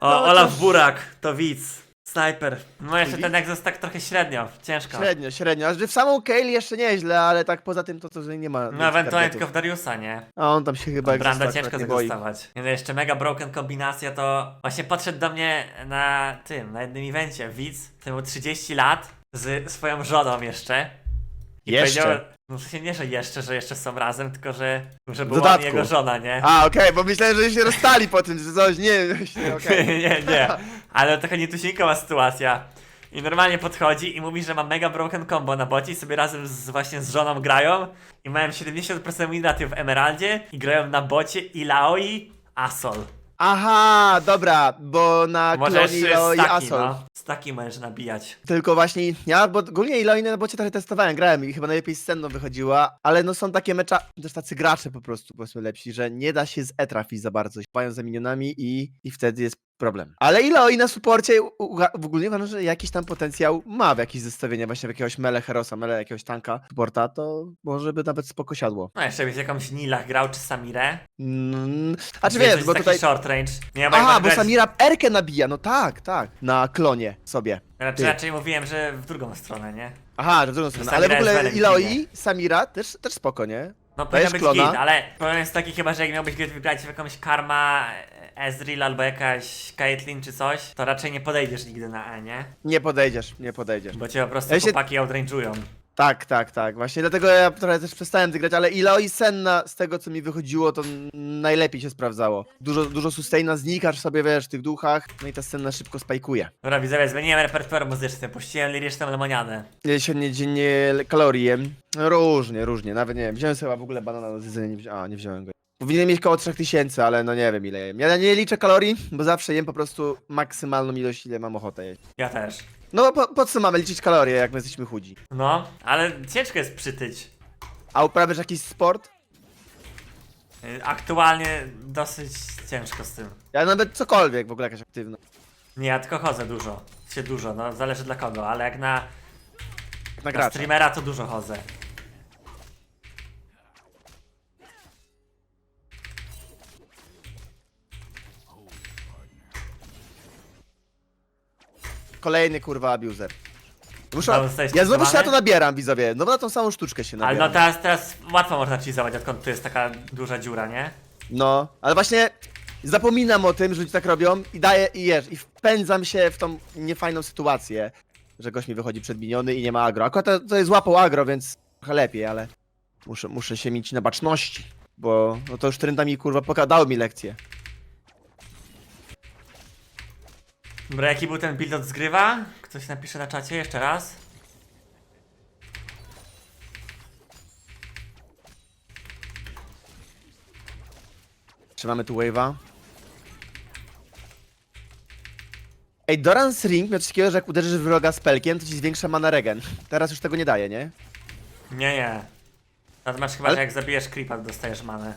O, No, Olaf to- Burak, to widz. Snajper. No jeszcze ten Exos tak trochę średnio, ciężko. Średnio, średnio. Aż w samą Kale jeszcze nieźle, ale tak poza tym to, to że nie ma. No ewentualnie tylko w Dariusa, nie? A on tam się chyba Branda egzosta ciężko boi. dostawać. Nie no, jeszcze mega broken kombinacja to właśnie podszedł do mnie na tym, na jednym evencie, widz, temu 30 lat, z swoją żoną jeszcze. I Jeszcze? powiedział, no w sensie nie, że jeszcze, że jeszcze są razem, tylko że, że była dodatku. jego żona, nie? A, okej, bo myślałem, że się rozstali po tym, że coś, nie okej. nie, nie, ale taka nietuzinkowa sytuacja. I normalnie podchodzi i mówi, że ma mega broken combo na bocie i sobie razem z, właśnie z żoną grają i mają 70% win ratio w Emeraldzie i grają na bocie Ilaoi Asol. Aha, dobra, bo na Możesz klonie Ilo z i taki, Asol. no. Z taki możesz nabijać. Tylko właśnie, ja bo ogólnie Iloinę na bocie trochę testowałem, grałem i chyba najlepiej z Senną wychodziła, ale no są takie mecza, też tacy gracze po prostu, powiedzmy lepsi, że nie da się z E trafić za bardzo, pają za minionami i, i wtedy jest problem. Ale Iloi na suporcie w ogóle uważam, że jakiś tam potencjał ma w jakieś zestawienia, właśnie w jakiegoś mele herosa, mele jakiegoś tanka, suporta, to może by nawet spoko siadło. No jeszcze byś jakąś Nilach grał czy Samirę. Mm, a czy Wiesz, wiesz, bo tutaj... short range. Nie, Aha, bo grać- Samira Erkę nabija, no tak, tak, na klonie sobie. Znaczy, ty. raczej mówiłem, że w drugą stronę, nie? Aha, że w drugą stronę. Ale w ogóle ginie. Samira też, też spoko, nie? No powinno być klona? git, ale problem jest taki chyba, że jak miałbyś grać- wygrać w jakąś Karma, Ezreal albo jakaś Caitlyn czy coś, to raczej nie podejdziesz nigdy na E, nie? Nie podejdziesz, nie podejdziesz. Bo cię po prostu Ja się- chłopaki outrange'ują. Tak, tak, tak. Właśnie dlatego ja trochę też przestałem grać, ale Iloi Senna z tego co mi wychodziło, to najlepiej się sprawdzało. Dużo, dużo sustaina znikasz sobie, wiesz, w tych duchach, no i ta Senna szybko spajkuje. Dobra, widzowie, zmieniłem repertuar muzyczny, puściłem liryczną lemoniadę. Ile się dziennie kalorii jem? No, Różnie, różnie, nawet nie wiem. Wziąłem sobie chyba w ogóle banana do zjedzenia, nie wzi- a nie wziąłem go. Powinienem mieć koło 3000, ale no nie wiem ile jem. Ja nie liczę kalorii, bo zawsze jem po prostu maksymalną ilość, ile mam ochotę jeść. Ja też. No po, po co mamy liczyć kalorie, jak my jesteśmy chudzi? No, ale ciężko jest przytyć. A uprawiasz jakiś sport? Y, Aktualnie dosyć ciężko z tym. Ja nawet cokolwiek w ogóle jakaś aktywna. Nie, ja tylko chodzę dużo. Się dużo, no zależy dla kogo, ale jak na, Na streamera to dużo chodzę. Kolejny kurwa abuser. Muszę, Znowu zostałeś ja znowu się na to nabieram, widzowie. No na tą samą sztuczkę się Ale nabieram. no teraz, teraz łatwo można cheezować, odkąd tu jest taka duża dziura, nie? No, ale właśnie zapominam o tym, że ludzie tak robią i daję, i jesz, i wpędzam się w tą niefajną sytuację, że gość mi wychodzi przedminiony i nie ma agro. Akurat to, to jest łapą agro, więc trochę lepiej, ale muszę, muszę się mieć na baczności, bo no to już trenda mi kurwa pokadały mi lekcję. Dobra, jaki był ten build od zgrywa? Ktoś napisze na czacie jeszcze raz. Trzymamy tu wave'a. Ej, Doran's Ring miał coś takiego, że jak uderzysz w wroga spelkiem, to ci zwiększa mana regen. Teraz już tego nie daje, nie? Nie, nie. Natomiast chyba, Ale- że jak zabijesz creepa, to dostajesz manę.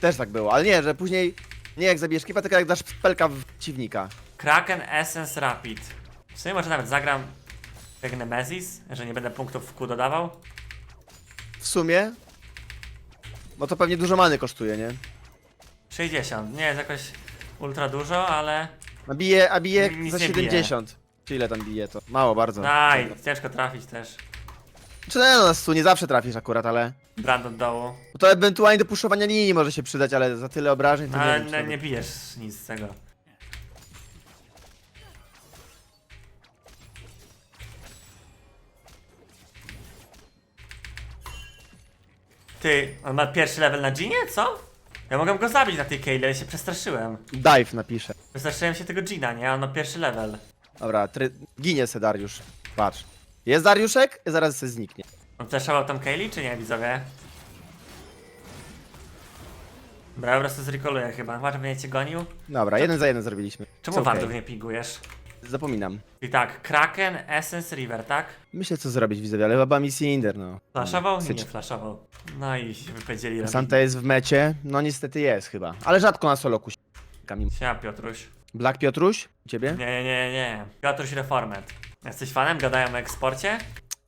Też tak było, ale nie, że później nie jak zabijesz kipa, tylko jak dasz spelka w przeciwnika. Kraken Essence Rapid. W sumie może nawet zagram jak Nemesis, że nie będę punktów w Q dodawał. W sumie, bo to pewnie dużo many kosztuje, nie? 60. Nie jest jakoś ultra dużo, ale... A bije, a bije Nic za nie 70. Czy ile tam bije to? Mało bardzo. Aj, ciężko trafić też. Czy no, no, tu nie zawsze trafisz akurat, ale... Brand od dołu. To ewentualnie do puszowania linii może się przydać, ale za tyle obrażeń to nie Ale wiem, czy nie, nie bijesz nic z tego. Ty, on ma pierwszy level na Ginie? Co? Ja mogę go zabić na tej Kayle, ale się przestraszyłem. Dive napiszę. Przestraszyłem się tego Gina, nie? On ma pierwszy level. Dobra, try... ginie se Dariusz. Patrz. Jest Dariuszek? Zaraz se zniknie. On flashował tam Kaylee, czy nie, widzowie? Dobra, po prostu zrekoluję chyba. Że będzie cię gonił. Dobra, jeden za jeden zrobiliśmy. Czemu okay. wardów nie pingujesz? Zapominam. I tak, Kraken, Essence, River, tak? Myślę co zrobić widzowie, ale chyba mi Cinder, no. Flashował? Nie, nie flashował. No i wypowiedzieli. Santa jest w mecie? No niestety jest chyba. Ale rzadko na solo kusi. Siema Piotruś. Black Piotruś? Ciebie? Nie, nie, nie, nie. Piotruś Reformed. Jesteś fanem? Gadają o eksporcie?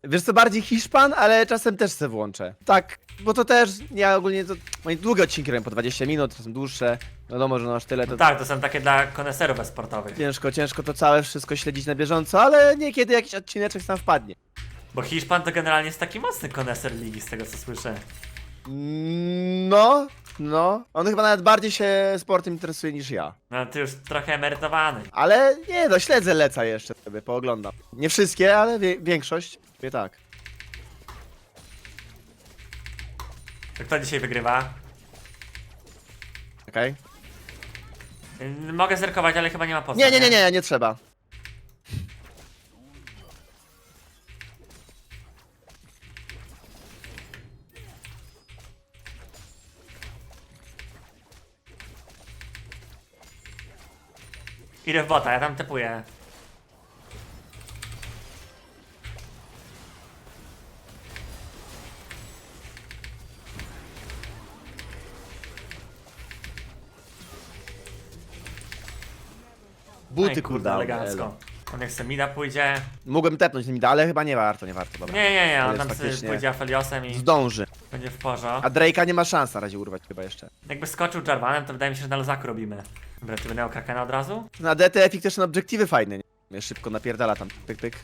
Wiesz co, bardziej Hiszpan, ale czasem też se włączę. Tak, bo to też, ja ogólnie to, moje długie odcinki robię po 20 minut, czasem dłuższe. Wiadomo, że no aż tyle to No tak, to są takie dla koneserów sportowych. ciężko, ciężko to całe wszystko śledzić na bieżąco, ale niekiedy jakiś odcineczek tam wpadnie. Bo Hiszpan to generalnie jest taki mocny koneser ligi, z tego co słyszę. No, no. On chyba nawet bardziej się sportem interesuje niż ja. No ty już trochę emerytowany. Ale nie no, śledzę Leca jeszcze sobie, pooglądam. Nie wszystkie, ale wie, większość. Wie tak. To kto dzisiaj wygrywa? Okej? Y, Mogę zerkować, ale chyba nie ma po co. Nie, nie, nie, nie, nie trzeba. Idę w bota, ja tam typuję. Buty i kurde, elegancko. On jak se mida pójdzie. Mogłem tepnąć nimi, ale chyba nie warto, nie warto, dobra. Nie, nie, nie, on jest tam sobie faktycznie- pójdzie Afeliosem i Zdąży. będzie w porzo. A Drake'a nie ma szans na razie urwać chyba jeszcze. Jakby skoczył Jarvanem, to wydaje mi się, że na luzaku robimy. Dobra, ty będę miał Krakena od razu? Na DTF też są obiektywy fajne, nie? Mnie Szybko napierdala tam, pyk, pyk.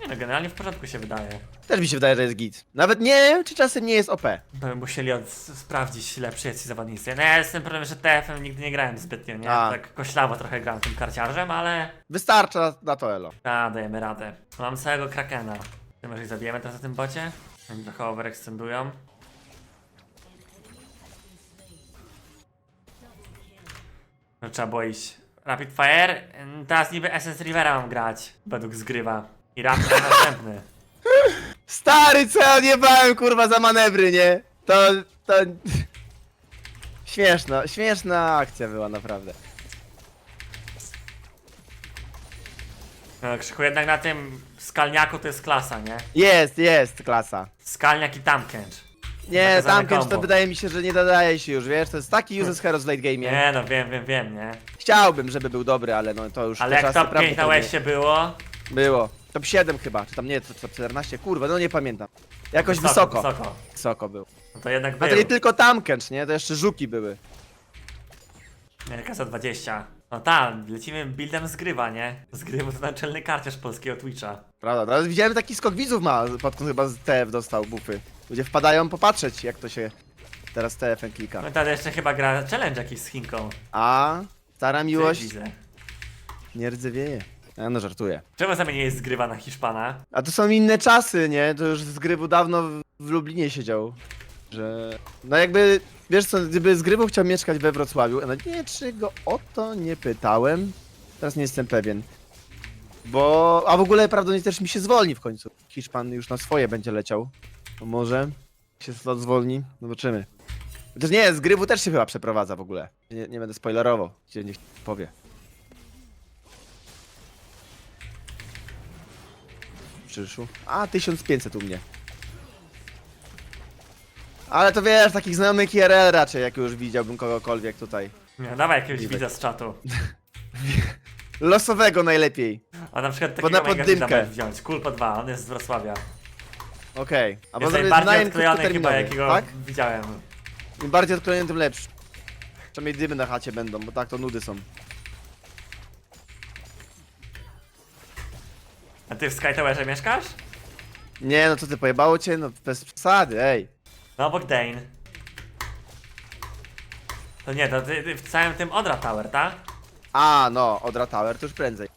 Nie no, generalnie w porządku się wydaje. Też mi się wydaje, że jest git. Nawet nie wiem, czy czasem nie jest OP. By musieli od, sprawdzić lepsi jacyś zawodnicy. No ja jestem problem, że TF-em nigdy nie grałem zbytnio, nie? A. Tak koślawo trochę grałem tym karciarzem, ale... Wystarcza na, na to elo. A, dajemy radę. Mam całego Krakena. Ty może ich zabijemy teraz na tym bocie? Oni trochę overextendują. No trzeba było iść. Rapid Fire? Mm, Teraz niby Essence Rivera mam grać. Według zgrywa. I Rapid następny. Stary, co ja odjebałem, kurwa, za manewry, nie? To, to... Śmieszna, śmieszna akcja była, naprawdę. No, Krzychu, jednak na tym skalniaku to jest klasa, nie? Jest, jest, klasa. Skalniak i tamkęcz. Nie, Zakazane to combo. wydaje mi się, że nie nadaje się już, wiesz? To jest taki useless hero z late game'ie. Nie no, wiem, wiem, wiem, nie? Chciałbym, żeby był dobry, ale no to już Ale te jak czasy top 5 na prawdopodobnie było, Było. Top 7 chyba, czy tam nie, to top 14, kurwa, no nie pamiętam. Jakoś wysoko. Wysoko. Wysoko był. No to jednak A był. to nie tylko tamkęcz, nie? To jeszcze żuki były. Wielka za 20. No tam, lecimy buildem zgrywa, nie? Zgrywa to naczelny karciarz polskiego Twitcha. Prawda, teraz widziałem taki skok widzów ma, pod chyba z TF dostał bufy. Ludzie wpadają popatrzeć, jak to się teraz TF-em klika. No to jeszcze chyba gra challenge jakiś z Chinką. A, stara miłość Widzę. nie rdzewieje. Ja no żartuję. Czemu zamieniłeś zgrywa na Hiszpana? A to są inne czasy, nie? To już z grybu dawno w, w Lublinie siedział. Że. No jakby. Wiesz co, gdyby z grybu chciał mieszkać we Wrocławiu, no nie, czy go o to nie pytałem. Teraz nie jestem pewien. Bo. A w ogóle prawdopodobnie też mi się zwolni w końcu. Hiszpan już na swoje będzie leciał. To może się slot zwolni. Zobaczymy. Chociaż nie, z grybu też się chyba przeprowadza w ogóle. Nie, nie będę spoilerował. Gdzie niech powie. Przyszło. A, 1500 u mnie. Ale to wiesz, takich znajomych IRL raczej, jak już widziałbym kogokolwiek tutaj. Nie, dawaj jakiegoś Widzę. widza z czatu. Losowego najlepiej. A na przykład Bo takiego na mega poddymkę. możesz wziąć. Kulpa 2, on jest z Wrocławia. Okej. A Jest zrobię najbardziej odklejony chyba krótkoterminowy, jakiego Tak? widziałem. Im bardziej odklejony, tym lepszy. Przynajmniej dymy na chacie będą, bo tak to nudy są. A ty w Sky Towerze mieszkasz? Nie, no co ty, pojebało cię? No bez przesady, ej. No obok Dane. To nie, to ty, ty w całym tym Odra Tower, tak? A, no, Odra Tower to już prędzej.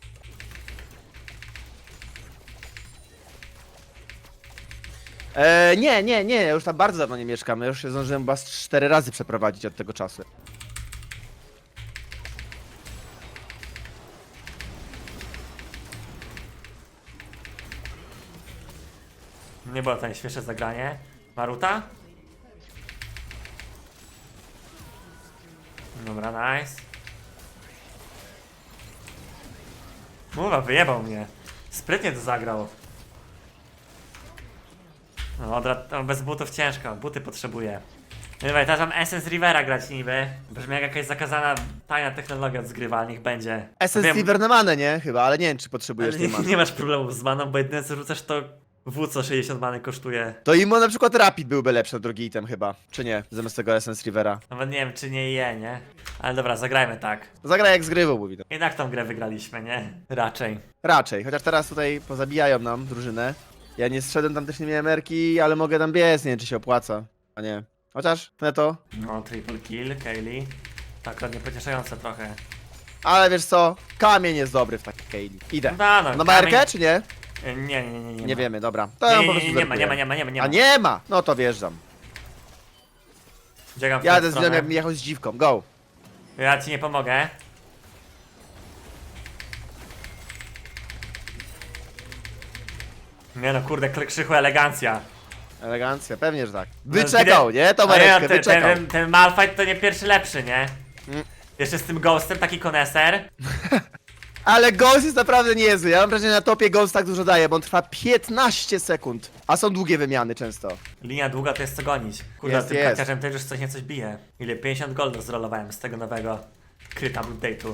E, nie, nie, nie, ja już tam bardzo dawno nie mieszkam. Ja już się zdążyłem chyba cztery razy przeprowadzić od tego czasu. Nie było to najświeższe zagranie. Maruta? Dobra, nice. Mowa, wyjebał mnie. Sprytnie to zagrał. No, no, bez butów ciężko, buty potrzebuję. No Dobra, teraz mam Essence Rivera grać niby. Brzmi jak jakaś zakazana tajna technologia od zgrywa, niech będzie. SS Wiem, Silver na manę, nie? Chyba, ale nie wiem, czy potrzebujesz tej nie, many. nie masz problemów z maną, bo jedyne co rzucasz to W co 60 many kosztuje. To imo na przykład Rapid byłby lepszy na drugi item chyba, czy nie? Zamiast tego Essence Rivera. Nawet nie wiem, czy nie je, nie? Ale dobra, zagrajmy tak. Zagraj jak z gry, mówi to. Jednak tą grę wygraliśmy, nie? Raczej. Raczej, chociaż teraz tutaj pozabijają nam drużynę. Ja nie zszedłem tam też nie miałem erki, ale mogę tam biec, nie wiem czy się opłaca. A nie. Chociaż, Neto. No, triple kill, Kaylee. Tak, ładnie pocieszające trochę. Ale wiesz co? Kamień jest dobry w takiej Kaylee. Idę. No, no, No ma kamień- erkę, czy nie? Nie, nie, nie, nie. Nie, Nie ma. wiemy, dobra. To Nie, ja po nie, prostu nie, nie ma, nie ma, nie ma, nie ma, nie ma. A nie ma! No to wjeżdżam. Biegam w Jadę tę z nią stronę. jechał z dziwką, go. Ja ci nie pomogę. Nie no, kurde, krzychu elegancja. Elegancja, pewnie, że tak. No, Wyczekał, nie? To A Mareczkę, no, ten, wyczekał. ten, ten Malfight to nie pierwszy lepszy, nie? Mm. Jeszcze z tym Ghostem, taki koneser. Ale Ghost jest naprawdę niezły. Ja mam wrażenie, że na topie Ghost tak dużo daje, bo on trwa 15 sekund. A są długie wymiany często. Linia długa to jest co gonić. Kurde, Jest, z tym jest. karciarzem też już coś nie coś bije. Ile? 50 goldów zrolowałem z tego nowego kryta update'u.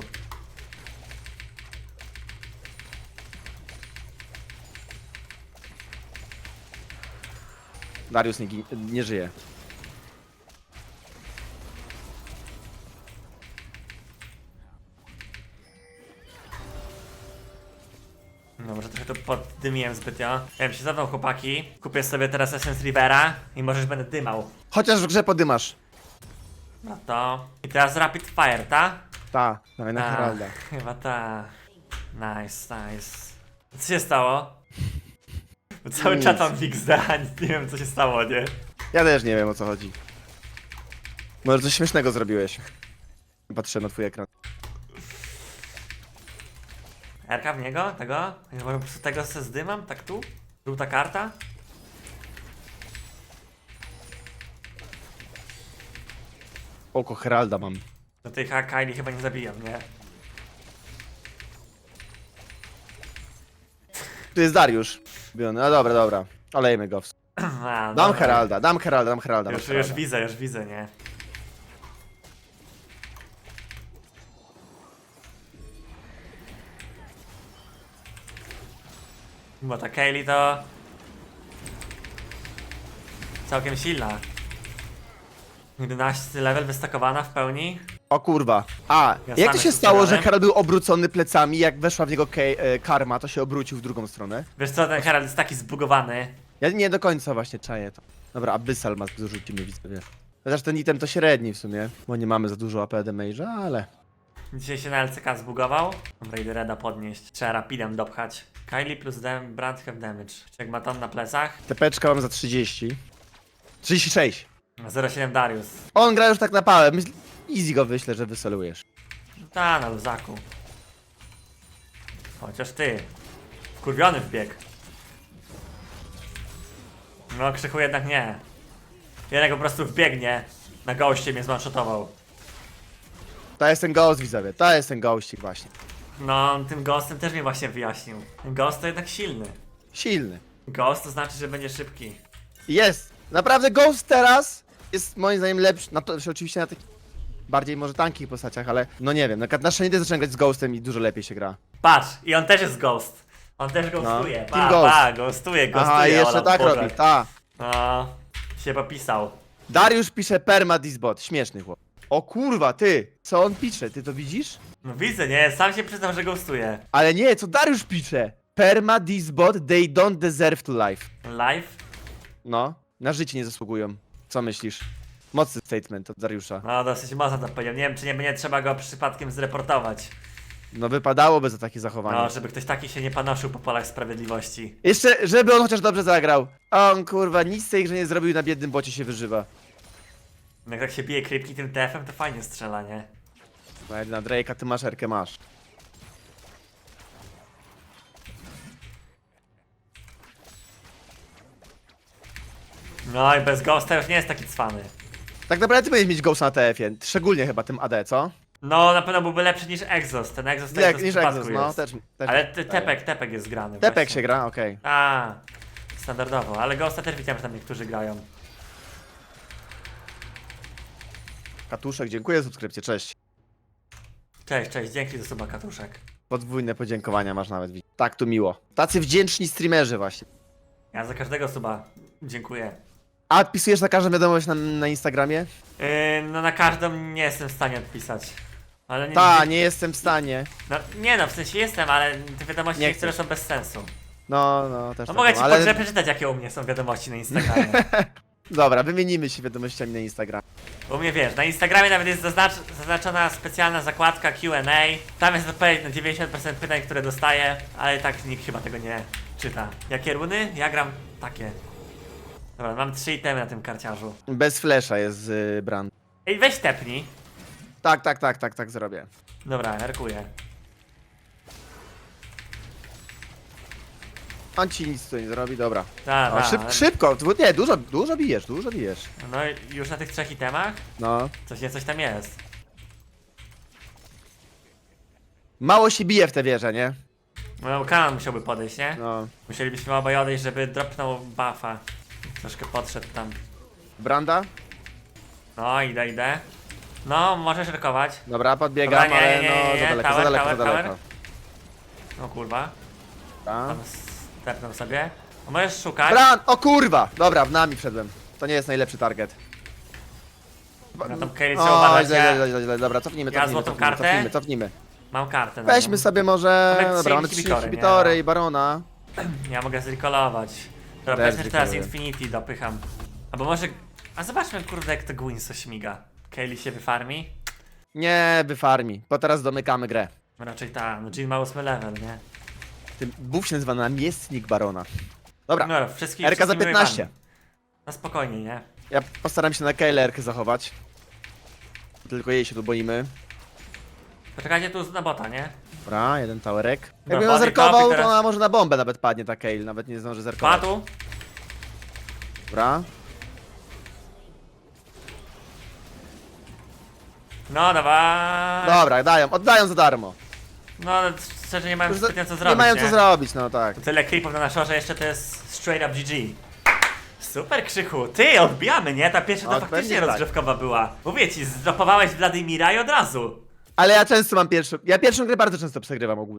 Darius nie, nie żyje. No może trochę to poddymiłem zbytnio. Ja wiem, się zawał chłopaki. Kupię sobie teraz Essence Rivera i możesz będę dymał. Chociaż w grze podymasz. No to... I teraz Rapid Fire, ta? Ta, dawaj na Heralda. Chyba ta. Nice, nice. Co się stało? Bo cały Nic. czat mam XD, a nie wiem co się stało, nie? Ja też nie wiem o co chodzi. Może coś śmiesznego zrobiłeś. Patrzę na twój ekran. Erka w niego? Tego? Ja może po prostu tego se zdymam? Tak tu? Żółta karta? Oko Heralda mam. No tej ha- Kylie chyba nie zabiją, nie? Tu jest Dariusz. No dobra, dobra. Olejmy go. w- A, Dam dobra. Heralda, dam Heralda, dam Heralda. dam Już, Heralda. już widzę, już widzę, nie? Bo ta Kaylee to... Całkiem silna. 11 level wystakowana w pełni. O kurwa. A, Ja jak sam to się jestem stało, że przegrany. Herald był obrócony plecami, jak weszła w niego Kej- e, karma, to się obrócił w drugą stronę? Wiesz co, ten Herald jest taki zbugowany. Ja nie do końca właśnie czaję to. Dobra, Abyssal ma dorzucimy widzowie. Chociaż ten item to średni w sumie, bo nie mamy za dużo AP damage'a, ale... Dzisiaj się na LCK zbugował. Dobra, idę Reda podnieść. Trzeba rapidem dopchać. Kylie plus dam Brand have damage. Jak ma ton na plecach. TPczka mam za 30. 36. 0,7 Darius. On gra już tak na pałę, myśl... easy go wyślę, że wysolujesz. Ta, na luzaku. Chociaż ty. Wkurwiony wbieg. No, Krzychu jednak nie. Jednak po prostu wbiegnie. Na goście mnie zmanshotował. To jest ten ghost widzowie, to jest ten ghostik właśnie. No, tym ghostem też mnie właśnie wyjaśnił. Ghost to jednak silny. Silny. Ghost to znaczy, że będzie szybki. Jest. Naprawdę Ghost teraz jest moim zdaniem lepszy. Na to, oczywiście na takich bardziej może tankich postaciach, ale no nie wiem. Na przykład na Shanidy zacząłem grać z Ghostem i dużo lepiej się gra. Patrz, i on też jest ghost. On też ghostuje. Team Pa, Ghost. pa, ghostuje, ghostuje. Aha, i jeszcze Ola, tak Boże. robi, ta. No, się popisał. Dariusz pisze perma disbot, śmieszny chłop. O kurwa, ty, co on pisze, ty to widzisz? No widzę, nie? Sam się przyznał, że ghostuje. Ale nie, co Dariusz pisze? Perma disbot, they don't deserve to life. Live? No, na życie nie zasługują. Co myślisz? Mocny statement od Dariusza. No, dosyć mocno to powiedział. Nie wiem, czy nie będzie trzeba go przypadkiem zreportować. No wypadałoby za takie zachowanie. No, żeby ktoś taki się nie panoszył po polach sprawiedliwości. Jeszcze, żeby on chociaż dobrze zagrał. On kurwa nic z tej grze nie zrobił na biednym bocie się wyżywa. No, Jak tak się bije krypki tym TF-em, to fajnie strzela, nie? No jedna Drake'a, ty masz erkę, masz. No i bez ghosta już nie jest taki cwany. Tak naprawdę ty będziesz mieć ghost na TF-ie, szczególnie chyba tym AD, co? No, na pewno byłby lepszy niż Exos. Ten Exos to Jak, jest niż Exos, no, też, też Ale te, tepek, tepek jest grany. Tepek właśnie. się gra, okej. A, standardowo, ale Ghosta też widziałem, że tam niektórzy grają. Katuszek, dziękuję za subskrypcję, cześć. Cześć, cześć, dzięki za suba katuszek. Podwójne podziękowania masz nawet. Tak tu miło. Tacy wdzięczni streamerzy właśnie. Ja za każdego suba dziękuję. A odpisujesz na każdą wiadomość na, na Instagramie? Yy, no na każdą nie jestem w stanie odpisać. Ale nie, Ta, nie jestem w stanie. No, nie no, w sensie jestem, ale te wiadomości Nie niektóre są bez sensu. No, no, też No tak mogę ci ale... ale... przeczytać, jakie u mnie są wiadomości na Instagramie. Dobra, wymienimy się wiadomościami na Instagram. U mnie wiesz, na Instagramie nawet jest zaznacz zaznaczona specjalna zakładka Q&A. Tam jest odpowiedź na 90% pytań, które dostaję, ale tak nikt chyba tego nie czyta. Jakie runy? Ja gram takie. Dobra, mam trzy itemy na tym karciarzu. Bez flesza jest y, brand. Ej, weź tepnij. Tak, tak, tak, tak, tak zrobię. Dobra, erkuję. On ci nic tu nie zrobi, dobra. Da, O, szyb, szybko, dwu- nie, dużo, dużo bijesz, dużo bijesz. No i już na tych trzech itemach? No. Coś nie coś tam jest. Mało się bije w te wieże, nie? No kanon musiałby podejść, nie? No. Musielibyśmy obaj odejść, żeby dropnął buffa. Troszkę podszedł tam. Branda? No, idę, idę. No, możesz rykować. Dobra, podbiegam, Dobra, nie, ale nie, no, nie, nie, za daleko, tower, za daleko, tower, za daleko. O kurwa, A. tam stepnął sobie. A możesz szukać. Bran! O kurwa! Dobra, w nami wszedłem. To nie jest najlepszy target. Na tą Kelly O, trzeba uważać, źle, ja- źle, źle, źle, dobra, cofnijmy, Ja cofnijmy, złotą cofnijmy, kartę? cofnijmy, cofnijmy. Mam kartę na Weźmy sobie może... Mamy Dobra, mamy trzy inhibitory, inhibitory nie? i barona. Ja mogę zrecallować. Dobra, Też że teraz. Infinity dopycham. Albo może... A zobaczmy, kurde, jak to Gwynso śmiga. Kelly się wyfarmi? Nie, wyfarmi, bo teraz domykamy grę. Raczej ta, no Jean ma 8 level, nie? Tym buff się nazywa namiestnik barona. Dobra, No, wszystkich RK za wszystkimi 15. wojewami. No spokojnie, nie? Ja postaram się na KLR zachować. Tylko jej się tu boimy. Poczekajcie tu na bota, nie? Dobra, jeden towerek. Jakby ją body zerkował, to teraz. ona może na bombę nawet padnie ta Kale, nawet nie zdąży zerkować. Padł. Dobra. No, dawaj. Dobra, dają, oddają za darmo. No, ale szczerze nie mają za- zbytnio co zrobić, nie mają co zrobić, no tak. To tyle klipów na naszorze, jeszcze to jest straight up GG. Super Krzychu, ty odbijamy, nie? Ta pierwsza to O, faktycznie pewnie tak. rozgrzewkowa była. Mówię ci, zdropowałeś Wladimira i od razu. Ale ja często mam pierwszą. Ja pierwszą grę bardzo często przegrywam ogólnie.